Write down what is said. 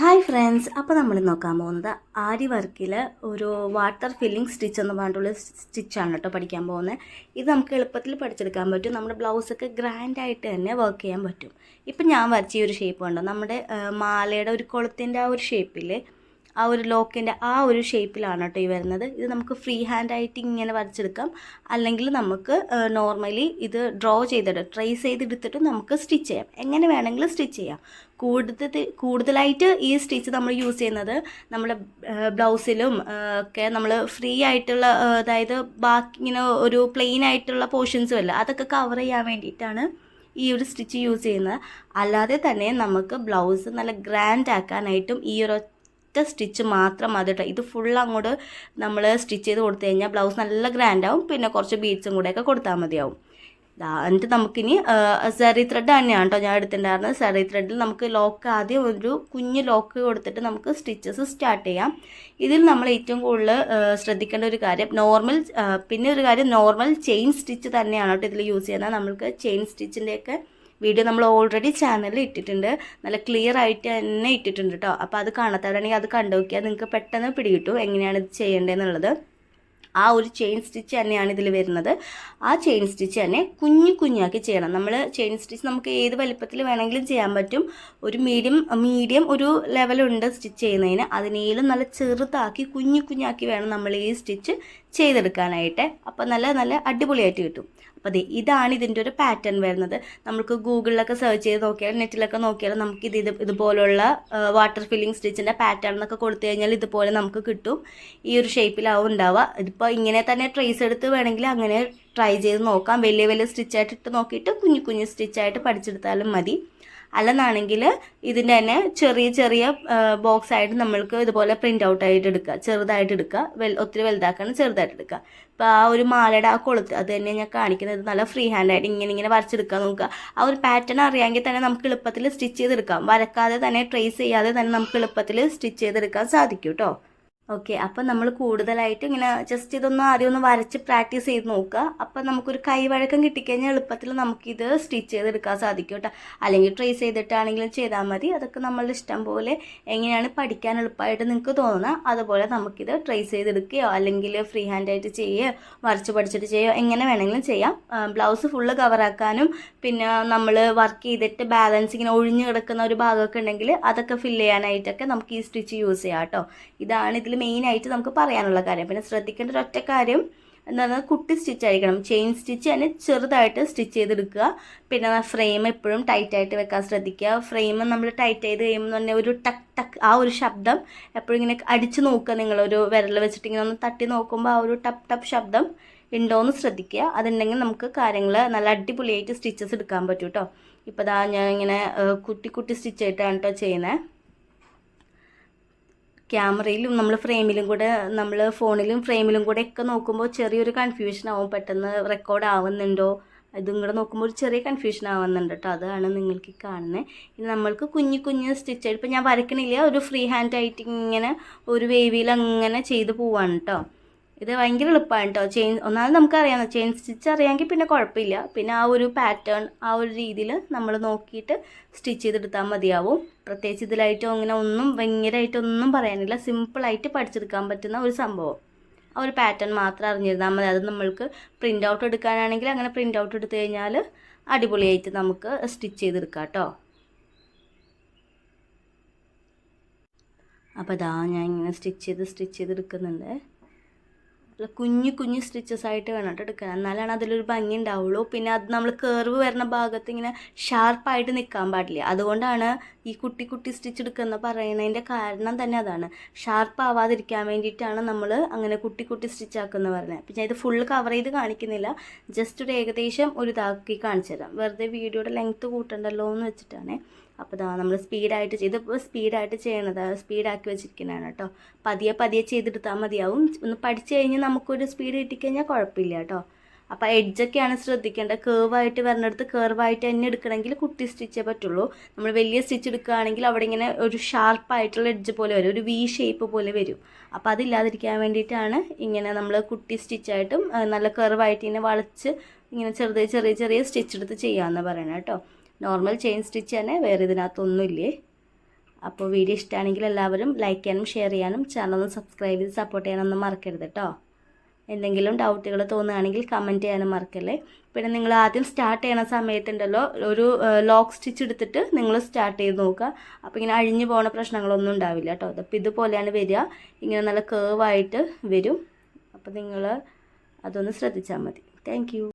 Hi friends അപ്പോൾ നമ്മൾ നോക്കാൻ പോകുന്നത് ആരി വർക്കിൽ ഒരു വാട്ടർ ഫില്ലിംഗ് സ്റ്റിച്ച് എന്ന് പറഞ്ഞിട്ടുള്ള സ്റ്റിച്ചാണ് കേട്ടോ പഠിക്കാൻ പോകുന്നത്. ഇത് നമുക്ക് എളുപ്പത്തിൽ പഠിച്ചെടുക്കാൻ പറ്റും. നമ്മുടെ ബ്ലൗസൊക്കെ ഗ്രാൻഡായിട്ട് തന്നെ വർക്ക് ചെയ്യാൻ പറ്റും. ഇപ്പം ഞാൻ വരച്ച ഈ ഒരു ഷേപ്പ് കണ്ടോ? നമ്മുടെ മാലയുടെ ഒരു കുളത്തിന്റെ ആ ഒരു ഷേപ്പിൽ ആ ഒരു ലോക്കിന്റെ ആ ഒരു ഷേപ്പിലാണ് കേട്ടോ ഈ വരുന്നത്. ഇത് നമുക്ക് ഫ്രീ ഹാൻഡ് ആയിട്ട് ഇങ്ങനെ വരച്ചെടുക്കാം. അല്ലെങ്കിൽ നമുക്ക് നോർമലി ഇത് ഡ്രോ ചെയ്തിട്ട് ട്രേസ് ചെയ്തെടുത്തിട്ട് നമുക്ക് സ്റ്റിച്ച് ചെയ്യാം. എങ്ങനെ വേണമെങ്കിലും സ്റ്റിച്ച് ചെയ്യാം. കൂടുതൽ കൂടുതലായിട്ട് ഈ സ്റ്റിച്ച് നമ്മൾ യൂസ് ചെയ്യുന്നത് നമ്മുടെ ബ്ലൗസിലും ഒക്കെ നമ്മൾ ഫ്രീ ആയിട്ടുള്ള അതായത് ബാക്കി ഇങ്ങനെ ഒരു പ്ലെയിൻ ആയിട്ടുള്ള പോർഷൻസും അല്ല അതൊക്കെ കവർ ചെയ്യാൻ വേണ്ടിയിട്ടാണ് ഈ ഒരു സ്റ്റിച്ച് യൂസ് ചെയ്യുന്നത്. അല്ലാതെ തന്നെ നമുക്ക് ബ്ലൗസ് നല്ല ഗ്രാൻഡ് ആക്കാനായിട്ടും ഈ ഒരു ഒറ്റ സ്റ്റിച്ച് മാത്രം മതി കേട്ടോ ഇത് ഫുൾ അങ്ങോട്ട് നമ്മൾ സ്റ്റിച്ച് ചെയ്ത് കൊടുത്തു കഴിഞ്ഞാൽ ബ്ലൗസ് നല്ല ഗ്രാൻഡ് ആവും. പിന്നെ കുറച്ച് ബീഡ്സും കൂടെയൊക്കെ കൊടുത്താൽ മതിയാവും. എന്നിട്ട് നമുക്കിനി സെറി ത്രെഡ് തന്നെയാണ് കേട്ടോ ഞാൻ എടുത്തിട്ടുണ്ടായിരുന്നത്. സെറി ത്രെഡിൽ നമുക്ക് ലോക്ക് ആദ്യം ഒരു കുഞ്ഞ് ലോക്ക് കൊടുത്തിട്ട് നമുക്ക് സ്റ്റിച്ചസ് സ്റ്റാർട്ട് ചെയ്യാം. ഇതിൽ നമ്മൾ ഏറ്റവും കൂടുതൽ ശ്രദ്ധിക്കേണ്ട ഒരു കാര്യം നോർമൽ പിന്നെ ഒരു കാര്യം നോർമൽ ചെയിൻ സ്റ്റിച്ച് തന്നെയാണ് കേട്ടോ ഇതിൽ യൂസ് ചെയ്യുന്നത്. നമ്മൾക്ക് ചെയിൻ സ്റ്റിച്ചിന്റെയൊക്കെ വീഡിയോ നമ്മൾ ഓൾറെഡി ചാനലിൽ ഇട്ടിട്ടുണ്ട്. നല്ല ക്ലിയർ ആയിട്ട് തന്നെ ഇട്ടിട്ടുണ്ട് കേട്ടോ അപ്പോൾ അത് കാണാത്തവരാണെങ്കിൽ അത് കണ്ടു നോക്കിയാൽ നിങ്ങൾക്ക് പെട്ടെന്ന് പിടികിട്ടും എങ്ങനെയാണ് ഇത് ചെയ്യേണ്ടതെന്നുള്ളത്. ആ ഒരു ചെയിൻ സ്റ്റിച്ച് തന്നെയാണ് ഇതിൽ വരുന്നത്. ആ ചെയിൻ സ്റ്റിച്ച് തന്നെ കുഞ്ഞു കുഞ്ഞാക്കി ചെയ്യണം. നമ്മൾ ചെയിൻ സ്റ്റിച്ച് നമുക്ക് ഏത് വലിപ്പത്തിൽ വേണമെങ്കിലും ചെയ്യാൻ പറ്റും. ഒരു മീഡിയം മീഡിയം ഒരു ലെവലുണ്ട് സ്റ്റിച്ച് ചെയ്യുന്നതിന്. അതിനേലും നല്ല ചെറുതാക്കി കുഞ്ഞു കുഞ്ഞാക്കി വേണം നമ്മൾ ഈ സ്റ്റിച്ച് ചെയ്തെടുക്കാനായിട്ട്. അപ്പോൾ നല്ല നല്ല അടിപൊളിയായിട്ട് കിട്ടും. അപ്പോൾ അതെ ഇതാണ് ഇതിന്റെ ഒരു പാറ്റേൺ വരുന്നത്. നമുക്ക് ഗൂഗിളിലൊക്കെ സെർച്ച് ചെയ്ത് നോക്കിയാൽ നെറ്റിലൊക്കെ നോക്കിയാൽ നമുക്ക് ഇത് ഇത് ഇതുപോലുള്ള വാട്ടർ ഫില്ലിംഗ് സ്റ്റിച്ചിന്റെ പാറ്റേൺ എന്നൊക്കെ കൊടുത്തു കഴിഞ്ഞാൽ ഇതുപോലെ നമുക്ക് കിട്ടും. ഈ ഒരു ഷേപ്പിലാവും ഉണ്ടാവുക. ഇതിപ്പോൾ ഇങ്ങനെ തന്നെ ട്രേസ് എടുത്ത് വേണമെങ്കിൽ അങ്ങനെ ട്രൈ ചെയ്ത് നോക്കാം. വലിയ വലിയ സ്റ്റിച്ചായിട്ട് ഇട്ട് നോക്കിയിട്ട് കുഞ്ഞു കുഞ്ഞു സ്റ്റിച്ചായിട്ട് പഠിച്ചെടുത്താലും മതി. അല്ലെന്നാണെങ്കിൽ ഇതിന്റെ തന്നെ ചെറിയ ചെറിയ ബോക്സ് ആയിട്ട് നമ്മൾക്ക് ഇതുപോലെ പ്രിന്റ് ഔട്ട് ആയിട്ട് എടുക്കുക. ചെറുതായിട്ട് എടുക്കുക. വെൽ ഒത്തിരി വലുതാക്കാണ് ചെറുതായിട്ട് എടുക്കുക. ഇപ്പോൾ ആ ഒരു മാലയുടെ ആ കൊളുത്ത് അത് തന്നെ ഞാൻ കാണിക്കുന്നത് നല്ല ഫ്രീ ഹാൻഡ് ആയിട്ട് ഇങ്ങനെ ഇങ്ങനെ വരച്ചെടുക്കാൻ നോക്കുക. ആ ഒരു പാറ്റേൺ അറിയാമെങ്കിൽ തന്നെ നമുക്ക് എളുപ്പത്തിൽ സ്റ്റിച്ച് ചെയ്തെടുക്കാം. വരക്കാതെ തന്നെ ട്രേസ് ചെയ്യാതെ തന്നെ നമുക്ക് എളുപ്പത്തിൽ സ്റ്റിച്ച് ചെയ്തെടുക്കാൻ സാധിക്കും കേട്ടോ ഓക്കെ അപ്പം നമ്മൾ കൂടുതലായിട്ട് ഇങ്ങനെ ജസ്റ്റ് ഇതൊന്ന് ആദ്യം ഒന്ന് വരച്ച് പ്രാക്ടീസ് ചെയ്ത് നോക്കുക. അപ്പം നമുക്കൊരു കൈവഴക്കം കിട്ടിക്കഴിഞ്ഞാൽ എളുപ്പത്തിൽ നമുക്കിത് സ്റ്റിച്ച് ചെയ്തെടുക്കാൻ സാധിക്കും കേട്ടോ. അല്ലെങ്കിൽ ട്രേസ് ചെയ്തിട്ടാണെങ്കിലും ചെയ്താൽ മതി. അതൊക്കെ നമ്മളുടെ ഇഷ്ടം പോലെ എങ്ങനെയാണ് പഠിക്കാൻ എളുപ്പമായിട്ട് നിങ്ങൾക്ക് തോന്നുന്നത് അതുപോലെ നമുക്കിത് ട്രേസ് ചെയ്തെടുക്കുകയോ അല്ലെങ്കിൽ ഫ്രീ ഹാൻഡായിട്ട് ചെയ്യുകയോ വരച്ച് പഠിച്ചിട്ട് ചെയ്യുകയോ എങ്ങനെ വേണമെങ്കിലും ചെയ്യാം. ബ്ലൗസ് ഫുള്ള് കവറാക്കാനും പിന്നെ നമ്മൾ വർക്ക് ചെയ്തിട്ട് ബാലൻസ് ഇങ്ങനെ ഒഴിഞ്ഞു കിടക്കുന്ന ഒരു ഭാഗമൊക്കെ ഉണ്ടെങ്കിൽ അതൊക്കെ ഫില്ല് ചെയ്യാനായിട്ടൊക്കെ നമുക്ക് ഈ സ്റ്റിച്ച് യൂസ് ചെയ്യാം കേട്ടോ. ഇതാണ് ഇതിൽ മെയിനായിട്ട് നമുക്ക് പറയാനുള്ള കാര്യം. പിന്നെ ശ്രദ്ധിക്കേണ്ട ഒരു ഒറ്റ കാര്യം എന്താണ് കുട്ടി സ്റ്റിച്ച് ആയിരിക്കണം. ചെയിൻ സ്റ്റിച്ച് തന്നെ ചെറുതായിട്ട് സ്റ്റിച്ച് ചെയ്തെടുക്കുക. പിന്നെ ഫ്രെയിം എപ്പോഴും ടൈറ്റായിട്ട് വെക്കാൻ ശ്രദ്ധിക്കുക. ഫ്രെയിം നമ്മൾ ടൈറ്റ് ചെയ്ത് കഴിയുമ്പോൾ തന്നെ ഒരു ടക്ക് ടക്ക് ആ ഒരു ശബ്ദം എപ്പോഴും ഇങ്ങനെ അടിച്ച് നോക്കുക നിങ്ങളൊരു വിരൽ വെച്ചിട്ട് ഇങ്ങനെ ഒന്ന് തട്ടി നോക്കുമ്പോൾ ആ ഒരു ടപ്പ് ടപ്പ് ശബ്ദം ഉണ്ടോയെന്ന് ശ്രദ്ധിക്കുക. അതുണ്ടെങ്കിൽ നമുക്ക് കാര്യങ്ങൾ നല്ല അടിപൊളിയായിട്ട് സ്റ്റിച്ചസ് എടുക്കാൻ പറ്റും കേട്ടോ ഇപ്പോൾ ദാ ഞാൻ ഇങ്ങനെ കുട്ടി കുട്ടി സ്റ്റിച്ച് ആയിട്ടാണ് കേട്ടോ ചെയ്യുന്നത് ക്യാമറയിലും നമ്മൾ ഫ്രെയിമിലും കൂടെ നമ്മൾ ഫോണിലും ഫ്രെയിമിലും കൂടെ ഒക്കെ നോക്കുമ്പോൾ ചെറിയൊരു കൺഫ്യൂഷൻ ആവും. പെട്ടെന്ന് റെക്കോർഡ് ആവുന്നുണ്ടോ? ഇതും കൂടെ നോക്കുമ്പോൾ ഒരു ചെറിയ കൺഫ്യൂഷൻ ആവുന്നുണ്ട് കേട്ടോ അതാണ് നിങ്ങൾക്ക് കാണുന്നത് ഇനി നമ്മൾക്ക് കുഞ്ഞു കുഞ്ഞു സ്റ്റിച്ച് ഇപ്പോൾ ഇപ്പം ഞാൻ വരയ്ക്കണില്ല. ഒരു ഫ്രീ ഹാൻഡ് ആയിട്ട് ഇങ്ങനെ ഒരു വേവിയിൽ അങ്ങനെ ചെയ്ത് പോവാണ് കേട്ടോ ഇത് ഭയങ്കര എളുപ്പമാണ് കേട്ടോ ചെയിൻ ഒന്നാമത് നമുക്കറിയാം ചെയിൻ സ്റ്റിച്ച് അറിയാമെങ്കിൽ പിന്നെ കുഴപ്പമില്ല. പിന്നെ ആ ഒരു പാറ്റേൺ ആ ഒരു രീതിയിൽ നമ്മൾ നോക്കിയിട്ട് സ്റ്റിച്ച് ചെയ്തെടുത്താൽ മതിയാവും. പ്രത്യേകിച്ച് ഇതിലായിട്ടോ അങ്ങനെ ഒന്നും ഭയങ്കരമായിട്ടൊന്നും പറയാനില്ല. സിമ്പിളായിട്ട് പഠിച്ചെടുക്കാൻ പറ്റുന്ന ഒരു സംഭവം. ആ ഒരു പാറ്റേൺ മാത്രം അറിഞ്ഞിരുന്നാൽ മതി. അത് നമ്മൾക്ക് പ്രിന്റ് ഔട്ട് എടുക്കാനാണെങ്കിൽ അങ്ങനെ പ്രിന്റ് ഔട്ട് എടുത്തു കഴിഞ്ഞാൽ അടിപൊളിയായിട്ട് നമുക്ക് സ്റ്റിച്ച് ചെയ്തെടുക്കാം കേട്ടോ അപ്പോൾ അതാ ഞാൻ ഇങ്ങനെ സ്റ്റിച്ച് ചെയ്ത് സ്റ്റിച്ച് ചെയ്ത് എടുക്കുന്നുണ്ട് നല്ല കുഞ്ഞു കുഞ്ഞു സ്റ്റിച്ചസ് ആയിട്ട് വേണം കേട്ടോ എടുക്കാൻ. എന്നാലാണ് അതിലൊരു ഭംഗി ഉണ്ടാവുള്ളൂ. പിന്നെ അത് നമ്മൾ കേർവ് വരുന്ന ഭാഗത്ത് ഇങ്ങനെ ഷാർപ്പായിട്ട് നിൽക്കാൻ പാടില്ല. അതുകൊണ്ടാണ് ഈ കുട്ടി കുട്ടി സ്റ്റിച്ച് എടുക്കുന്ന പറയുന്നതിന്റെ കാരണം തന്നെ അതാണ്. ഷാർപ്പ് ആവാതിരിക്കാൻ വേണ്ടിയിട്ടാണ് നമ്മൾ അങ്ങനെ കുട്ടി കുട്ടി സ്റ്റിച്ച് ആക്കുന്നത് പറഞ്ഞത് പിന്നെ ഇത് ഫുള്ള് കവർ ചെയ്ത് കാണിക്കുന്നില്ല. ജസ്റ്റ് ഒരു ഏകദേശം ഒരു ഇതാക്കി കാണിച്ചു തരാം വെറുതെ വീഡിയോയുടെ ലെങ്ത്ത് കൂട്ടണ്ടല്ലോ എന്ന് വെച്ചിട്ടാണ്. അപ്പോൾ ഇതാ നമ്മൾ സ്പീഡായിട്ട് ചെയ്ത് ഇപ്പോൾ സ്പീഡായിട്ട് ചെയ്യണത് സ്പീഡാക്കി വെച്ചിരിക്കുന്നതാണ് കേട്ടോ. പതിയെ പതിയെ ചെയ്തെടുത്താൽ മതിയാവും. ഒന്ന് പഠിച്ചു കഴിഞ്ഞാൽ നമുക്കൊരു സ്പീഡ് കിട്ടിക്കഴിഞ്ഞാൽ കുഴപ്പമില്ല കേട്ടോ. അപ്പോൾ എഡ്ജൊക്കെയാണ് ശ്രദ്ധിക്കേണ്ടത്. കേർവായിട്ട് വരുന്നിടത്ത് കേർവായിട്ട് തന്നെ എടുക്കണമെങ്കിൽ കുട്ടി സ്റ്റിച്ചേ പറ്റുള്ളൂ. നമ്മൾ വലിയ സ്റ്റിച്ച് എടുക്കുകയാണെങ്കിൽ അവിടെ ഇങ്ങനെ ഒരു ഷാർപ്പായിട്ടുള്ള എഡ്ജ് പോലെ വരും. ഒരു വി ഷേപ്പ് പോലെ വരും. അപ്പോൾ അതില്ലാതിരിക്കാൻ വേണ്ടിയിട്ടാണ് ഇങ്ങനെ നമ്മൾ കുട്ടി സ്റ്റിച്ചായിട്ടും നല്ല കേർവായിട്ട് ഇങ്ങനെ വളച്ച് ഇങ്ങനെ ചെറുതായി ചെറിയ ചെറിയ സ്റ്റിച്ച് എടുത്ത് ചെയ്യാമെന്ന് പറയണം കേട്ടോ. നോർമൽ ചെയിൻ സ്റ്റിച്ച് തന്നെ വേറെ ഇതിനകത്തൊന്നുമില്ലേ? അപ്പോൾ വീഡിയോ ഇഷ്ടമാണെങ്കിൽ എല്ലാവരും ലൈക്ക് ചെയ്യാനും ഷെയർ ചെയ്യാനും ചാനൽ ഒന്ന് സബ്സ്ക്രൈബ് ചെയ്ത് സപ്പോർട്ട് ചെയ്യാനൊന്നും മറക്കരുത് കേട്ടോ എന്തെങ്കിലും ഡൗട്ടുകൾ തോന്നുകയാണെങ്കിൽ കമന്റ് ചെയ്യാനും മറക്കല്ലേ? പിന്നെ നിങ്ങൾ ആദ്യം സ്റ്റാർട്ട് ചെയ്യണ സമയത്തുണ്ടല്ലോ ഒരു ലോക്ക് സ്റ്റിച്ച് എടുത്തിട്ട് നിങ്ങൾ സ്റ്റാർട്ട് ചെയ്ത് നോക്കുക. അപ്പോൾ ഇങ്ങനെ അഴിഞ്ഞു പോകുന്ന പ്രശ്നങ്ങളൊന്നും ഉണ്ടാവില്ല കേട്ടോ അപ്പോൾ ഇതുപോലെയാണ് വരിക. ഇങ്ങനെ നല്ല കേവായിട്ട് വരും. അപ്പോൾ നിങ്ങൾ അതൊന്ന് ശ്രദ്ധിച്ചാൽ മതി. താങ്ക്